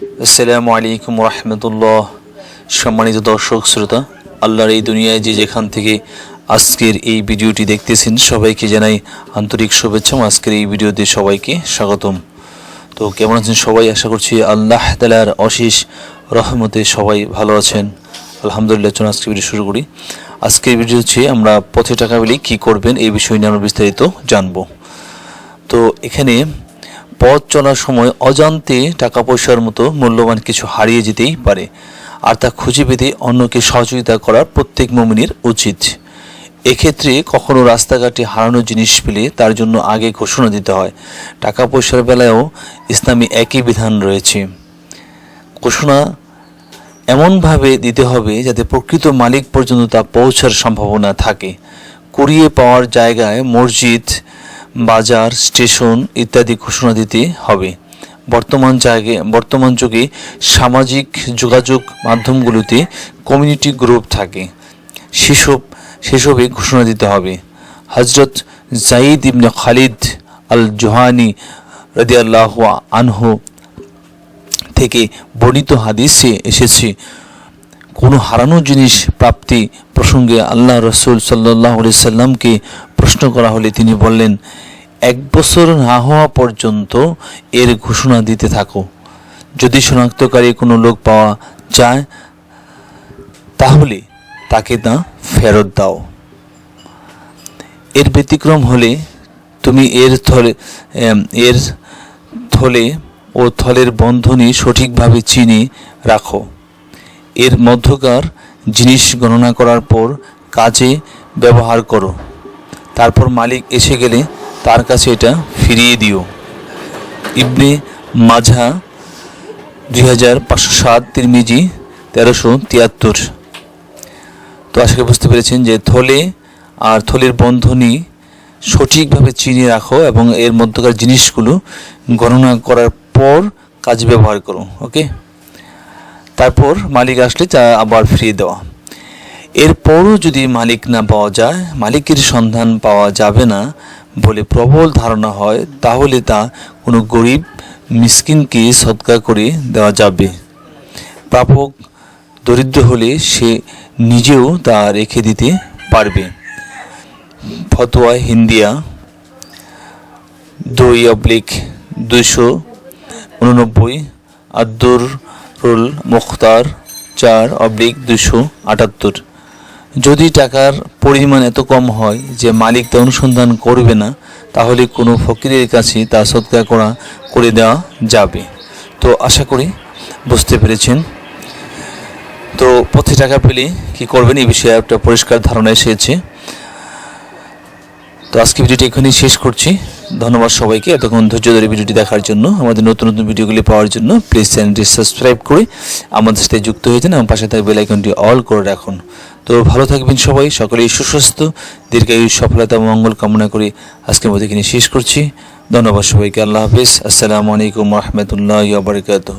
আসসালামু আলাইকুম রহমতুল্লাহ। সম্মানিত দর্শক, শ্রোতা, আল্লাহর এই দুনিয়ায় যে যেখান থেকে আজকের এই ভিডিওটি দেখতেছেন, সবাইকে জানাই আন্তরিক শুভেচ্ছা। আজকের এই ভিডিওতে সবাইকে স্বাগতম। তো কেমন আছেন সবাই? আশা করছি আল্লাহ তালার অশেষ রহমতে সবাই ভালো আছেন। আলহামদুলিল্লাহ, চলুন আজকে ভিডিও শুরু করি। আজকের ভিডিও হচ্ছে, আমরা পথে টাকা পেলে কী করবেন এই বিষয় নিয়ে আমরা বিস্তারিত জানব। তো এখানে পথ চলার সময় অজান্তে টাকা পয়সার মতো মূল্যবান কিছু হারিয়ে যেতেই পারে। আর তা খুঁজে পেতে অন্যকে সহযোগিতা করার প্রত্যেক মমিনের উচিত। এক্ষেত্রে কখনো রাস্তাঘাটে হারানো জিনিস পেলে তার জন্য আগে ঘোষণা দিতে হয়। টাকা পয়সার বেলায়ও ইসলামী একই বিধান রয়েছে। ঘোষণা এমনভাবে দিতে হবে যাতে প্রকৃত মালিক পর্যন্ত তা পৌঁছার সম্ভাবনা থাকে। কুড়িয়ে পাওয়ার জায়গায় মসজিদ বাজার, স্টেশন ইত্যাদি ঘোষণা দিতে হবে। বর্তমান জায়গায়, বর্তমান যুগে সামাজিক যোগাযোগ মাধ্যমগুলোতে কমিউনিটি গ্রুপ থাকে। সেসব, সেসবে ঘোষণা দিতে হবে। হজরত Zaid ibn Khalid al Juhani রদিয়াল্লাহ আনহু থেকে বর্ণিত হাদিসে এসেছে কোনো হারানো জিনিস প্রাপ্তি প্রসঙ্গে আল্লাহ রসুল সাল্লাহ সাল্লামকে প্রশ্ন করা হলে তিনি বললেন, এক বছর না হওয়া পর্যন্ত এর ঘোষণা দিতে থাকো। যদি শনাক্তকারী কোনো লোক পাওয়া যায়, তাহলে তাকে তা ফেরত দাও। এর ব্যতিক্রম হলে তুমি এর থলে এর থলে ও থলের বন্ধনী সঠিকভাবে চিনে রাখো। এর মধ্যকার জিনিস গণনা করার পর কাজে ব্যবহার করো। তারপর মালিক এসে গেলে তার কাছে এটা ফিরিয়ে দিও। ইবনে মাঝা দুই হাজার পাঁচশো সাত, তিরমিজি তেরোশো তিয়াত্তর। তো আশা করি বুঝতে পেরেছেন যে থলে আর থলের বন্ধনী সঠিকভাবে চিনে রাখো এবং এর মধ্যকার জিনিসগুলো গণনা করার পর কাজে ব্যবহার করো, ওকে? তারপর মালিক আসলে তা আবার ফিরিয়ে দেওয়া। এরপরও যদি মালিক না পাওয়া যায়, মালিকের সন্ধান পাওয়া যাবে না বলে প্রবল ধারণা হয়, তাহলে তা কোনো গরিব মিসকিনকে সৎকার করে দেওয়া যাবে। প্রাপক দরিদ্র হলে সে নিজেও তা রেখে দিতে পারবে। ফতোয়া হিন্দিয়া, দুই অবলিক দুইশো উননব্বই আব্দুর রুল মুখতার চার অবলিক দুশো আটাত্তর। যদি টাকার পরিমাণ এত কম হয় যে মালিক তা অনুসন্ধান করবে না, তাহলে কোনো ফকিরের কাছে তা সৎকার করা করে দেওয়া যাবে। তো আশা করি বুঝতে পেরেছেন। তো পথে টাকা পেলে কি করবেন? এই বিষয়ে একটা পরিষ্কার ধারণা এসেছে। তো আজকে ভিডিওটি এখানেই শেষ করছি। ধন্যবাদ সবাইকে। এতক্ষণ ধৈর্য ধরে ভিডিওটি দেখার জন্য, আমাদের নতুন নতুন ভিডিওগুলি পাওয়ার জন্য প্লিজ চ্যানেলটি সাবস্ক্রাইব করে আমাদের সাথে যুক্ত হয়ে যান এবং পাশে থাকা বেল আইকনটি অল করে রাখুন। তো ভালো থাকবেন সবাই, সকলেই সুস্বাস্থ্য, দীর্ঘায়ু সফলতা মঙ্গল কামনা করে আজকের মধ্যে এখানে শেষ করছি। ধন্যবাদ সবাইকে, আল্লাহ হাফিজ। আসসালামু আলাইকুম রহমতুল্লাহ বারকাতহ।